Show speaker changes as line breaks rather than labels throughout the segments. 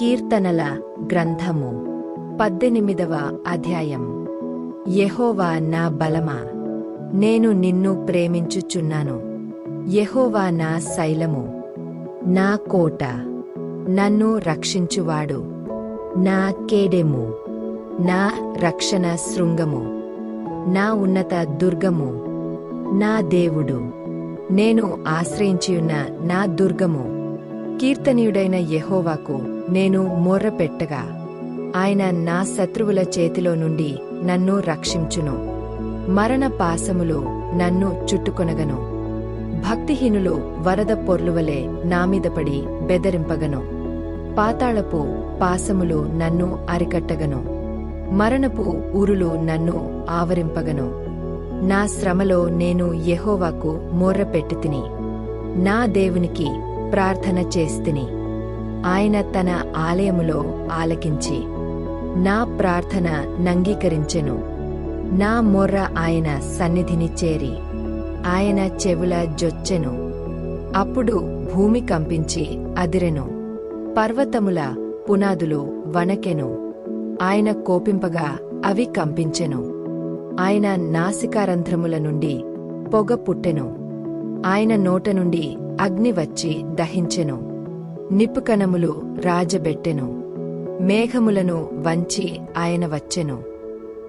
కీర్తనల గ్రంథము. పద్దెనిమిదవ అధ్యాయం. యహోవా నా బలమా. నేను నిన్ను ప్రేమించుచున్నాను. యహోవా నా శైలము. నా కోట. నన్ను రక్షించువాడు. నా కేడెము. నా రక్షణ శృంగము. నా ఉన్నత దుర్గము. నా దేవుడు. నేను ఆశ్రయించియున్న నా దుర్గము. కీర్తనీయుడైన యెహోవాకు నేను మొర్రపెట్టగా ఆయన నా శత్రువుల చేతిలో నుండి నన్ను రక్షించును. మరణ పాశములు నన్ను చుట్టుకొనగను. భక్తిహీనులు వరద పొర్లువలే నామీదపడి బెదరింపగను. పాతాళపు పాశములు నన్ను అరికట్టగను. మరణపు ఊరులు నన్ను ఆవరింపగను. నా శ్రమలో నేను యెహోవాకు మొర్రపెట్టి తిని నా దేవునికి ప్రార్థన చేస్తిని ఆయన తన ఆలయములో ఆలకించి నా ప్రార్థన నంగీకరించెను. నా మొర్ర ఆయన సన్నిధిని చేరి ఆయన చెవుల జొచ్చెను. అప్పుడు భూమి కంపించి అదిరెను. పర్వతముల పునాదులు వణకెను. ఆయన కోపింపగా అవి కంపించెను. ఆయన నాసికారంధ్రముల నుండి పొగ పుట్టెను. ఆయన నోట నుండి అగ్ని వచ్చి దహించెను. నిప్పుకణములు రాజబెట్టెను. మేఘములను వంచి ఆయన వచ్చెను.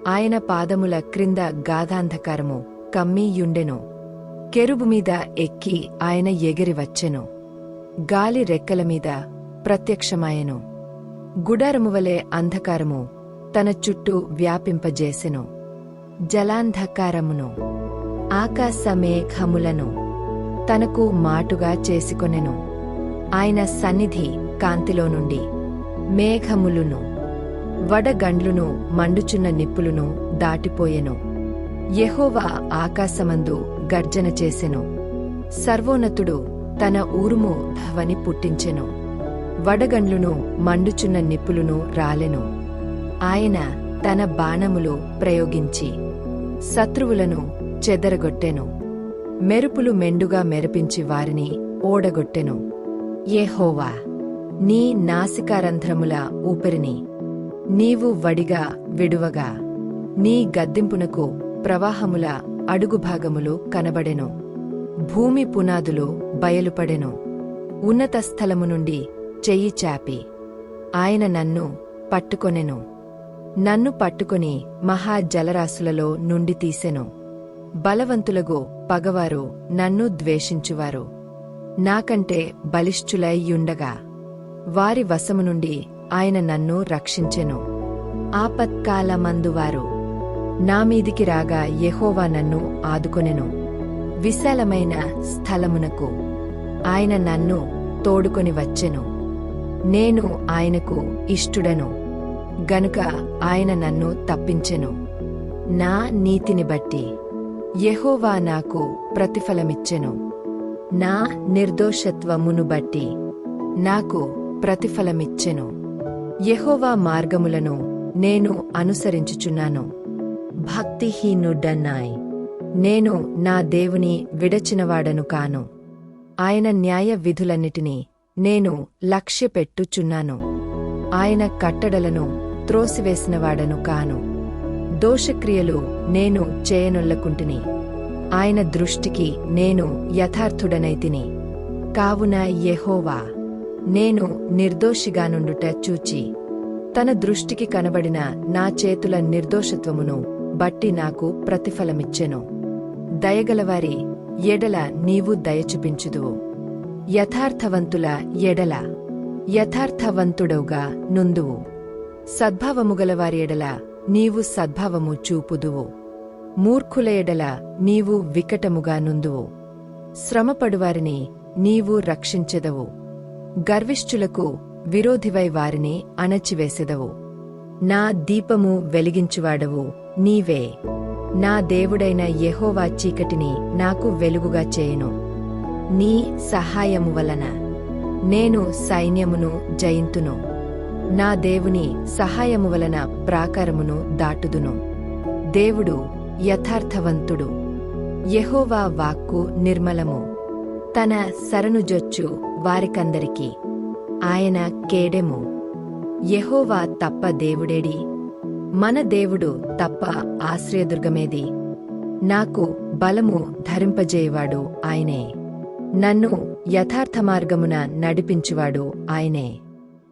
ఆయన పాదముల క్రింద గాధాంధకారము కమ్మీయుండెను. కెరుబు మీద ఎక్కి ఆయన ఎగిరి వచ్చెను. గాలి రెక్కల మీద ప్రత్యక్షమాయెను. గుడారము వలె అంధకారము తన చుట్టూ వ్యాపింపజేసెను. జలాంధకారమును ఆకాశమేఘములను తనకు మాటుగా చేసుకొనెను. ఆయన సన్నిధి కాంతిలో నుండి మేఘములును వడగండ్లును మండుచున్న నిప్పులును దాటిపోయెను. యహోవా ఆకాశమందు గర్జన చేసెను. సర్వోన్నతుడు తన ఊరుము ధ్వని పుట్టించెను. వడగండ్లును మండుచున్న నిప్పులును రాలెను. ఆయన తన బాణములు ప్రయోగించి శత్రువులను చెదరగొట్టెను. మెరుపులు మెండుగా మెరిపించి వారిని ఓడగొట్టెను. యెహోవా నీ నాసికారంధ్రముల ఊపిరిని నీవు వడిగా విడువగా నీ గద్దింపునకు ప్రవాహముల అడుగుభాగములు కనబడెను భూమి పునాదులు బయలుపడెను ఉన్నత స్థలము నుండి చెయ్యి చాపి ఆయన నన్ను పట్టుకొనెను నన్ను పట్టుకొని మహాజలరాశులలో నుండి తీసెను బలవంతులగు పగవారు నన్ను ద్వేషించువారు. నాకంటే బలిష్ఠులైయుండగా వారి వశము నుండి ఆయన నన్ను రక్షించెను. ఆపత్కాలమందువారు. నా మీదికి రాగా యెహోవా నన్ను ఆదుకొనెను. విశాలమైన స్థలమునకు ఆయన నన్ను తోడుకొని వచ్చెను. నేను ఆయనకు ఇష్టుడను. గనుక ఆయన నన్ను తప్పించెను. నా నీతిని బట్టి యెహోవా నాకు ప్రతిఫలమిచ్చెను. నా నిర్దోషత్వమును బట్టి నాకు ప్రతిఫలమిచ్చెను. యహోవా మార్గములను నేను అనుసరించుచున్నాను. భక్తిహీనుడన్నాయ్. నేను నా దేవుని విడచినవాడను కాను. ఆయన న్యాయ విధులన్నిటినీ నేను లక్ష్యపెట్టుచున్నాను. ఆయన కట్టడలను త్రోసివేసినవాడను కాను. దోషక్రియలు నేను చేయనొల్లకుంటిని. ఆయన దృష్టికి నేను యథార్థుడనైతిని. కావున యెహోవా నేను నిర్దోషిగానుండుట చూచి తన దృష్టికి కనబడిన నా చేతుల నిర్దోషత్వమును బట్టి నాకు ప్రతిఫలమిచ్చెను. దయగలవారి ఎడల నీవు దయచుపించుదువు. యథార్థవంతుల ఎడల యథార్థవంతుడవుగా నుందువు. సద్భావముగలవారి ఎడల నీవు సద్భావము చూపుదువు. మూర్ఖుల ఎడల నీవు వికటముగా నుందువు. శ్రమపడువారిని నీవు రక్షించెదవు. గర్విష్ఠులకు విరోధివై వారిని అణచివేసెదవు. నా దీపము వెలిగించువాడవు నీవే. నా దేవుడైన యెహోవా చీకటిని నాకు వెలుగుగా చేయను. నీ సహాయము వలన నేను సైన్యమును జయింతును. నా దేవుని సహాయము వలన ప్రాకారమును దాటుదును. దేవుడు యథార్థవంతుడు. యహోవా వాక్కు నిర్మలము. తన సరనుజొచ్చు వారికందరికి ఆయన కేడెము. యహోవా తప్ప దేవుడేడి. మన దేవుడు తప్ప ఆశ్రయదుర్గమేది. నాకు బలము ధరింపజేయవాడు ఆయనే. నన్ను యథార్థ మార్గమున నడిపించువాడు ఆయనే.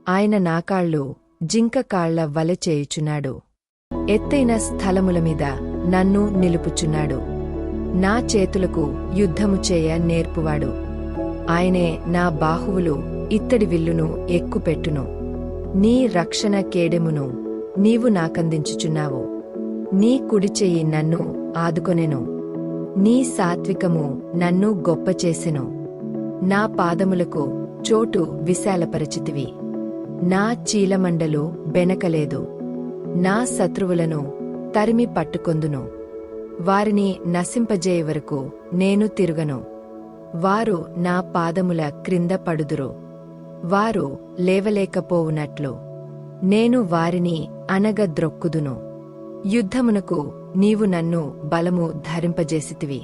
ఆయన నాకాళ్ళు జింక కాళ్ళ వలె చేయుచున్నాడు. ఎత్తైన స్థలముల మీద నన్ను నిలుపుచున్నాడు. నా చేతులకు యుద్ధము చేయ నేర్పువాడు. ఆయనే నా బాహువులు ఇత్తడి విల్లును ఎక్కుపెట్టును. నీ రక్షణ కేడెమును నీవు నాకందించుచున్నావు. నీ కుడిచెయ్యి నన్ను ఆదుకొనెను. నీ సాత్వికము నన్ను గొప్పచేసెను. నా పాదములకు చోటు విశాలపరచితివి. నా చీలమండలు బెనకలేదు. నా శత్రువులను తరిమి పట్టుకొందును. వారిని నశింపజేయ వరకు నేను తిరుగను. వారు నా పాదముల క్రింద పడుదురు. వారు లేవలేకపోవునట్లు. నేను వారిని అనగద్రొక్కుదును యుద్ధమునకు నీవు నన్ను బలము ధరింపజేసితివి.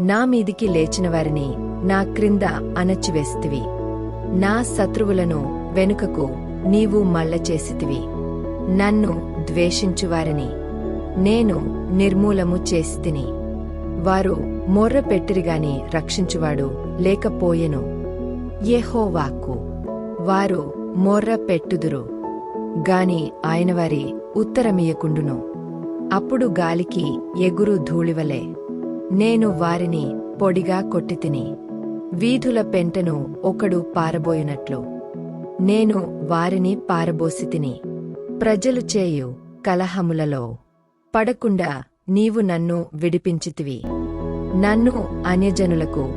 నా మీదికి లేచిన వారిని నా క్రింద అణచివేసితివి. నా శత్రువులను వెనుకకు నీవు మళ్ళచేసితివి. నన్ను ద్వేషించువారిని నేను నిర్మూలము చేసితిని. వారు మొర్ర పెట్టిరిగాని రక్షించువాడు లేకపోయెను. యెహోవాకు వారు మొర్ర పెట్టుదురు. గాని ఆయన వారి ఉత్తరమియకుండును అప్పుడు గాలికి ఎగురు ధూళివలే. నేను వారిని పొడిగా కొట్టితిని. వీధుల పెంటను ఒకడు పారబోయినట్లు. నేను వారిని పారబోసితిని. ప్రజలు చేయు కలహములలో పడకుండా నీవు నన్ను విడిపించితివి. నన్ను అన్యజనులకు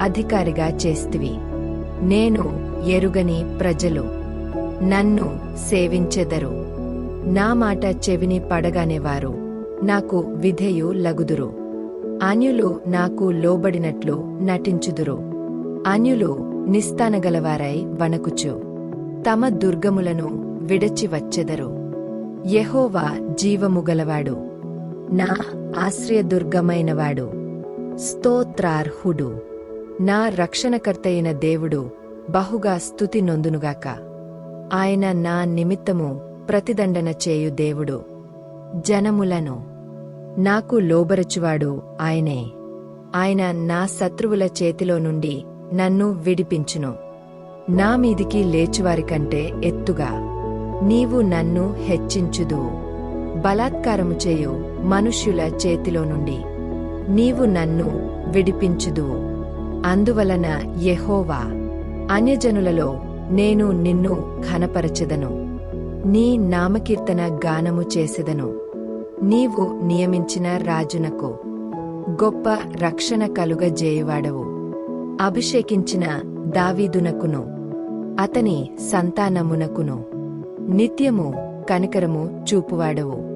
అధికారిగా చేస్తివి. నేను ఎరుగని ప్రజలు నన్ను సేవించెదరు. నా మాట చెవిని పడగానేవారు నాకు విధేయు లగుదురు. అన్యులు నాకు లోబడినట్లు నటించుదురు. అన్యులు నిస్తానగలవారై వణకుచు. తమ దుర్గములను విడచి వచ్చెదరు యెహోవా జీవముగలవాడు. నా ఆశ్రయదుర్గమైనవాడు. స్తోత్రార్హుడు. నా రక్షణకర్తయిన దేవుడు బహుగా స్తుతి నొందునుగాక. ఆయన నా నిమిత్తము ప్రతిదండన చేయు దేవుడు. జనములను నాకు లోబరచువాడు ఆయనే. ఆయన నా శత్రువుల చేతిలో నుండి నన్ను విడిపించును. నా మీదికి లేచువారికంటే ఎత్తుగా. నీవు నన్ను హెచ్చించుదు. బలాత్కారము చేయు మనుష్యుల చేతిలో నుండి. నీవు నన్ను విడిపించుదు. అందువలన యెహోవా అన్యజనులలో నేను నిన్ను ఘనపరచెదను. నీ నామకీర్తన గానము చేసెదను. నీవు నియమించిన రాజునకు గొప్ప రక్షణ కలుగజేయవాడవు అభిషేకించిన దావీదునకును అతని సంతానమునకును. నిత్యము కనికరము చూపువాడవు.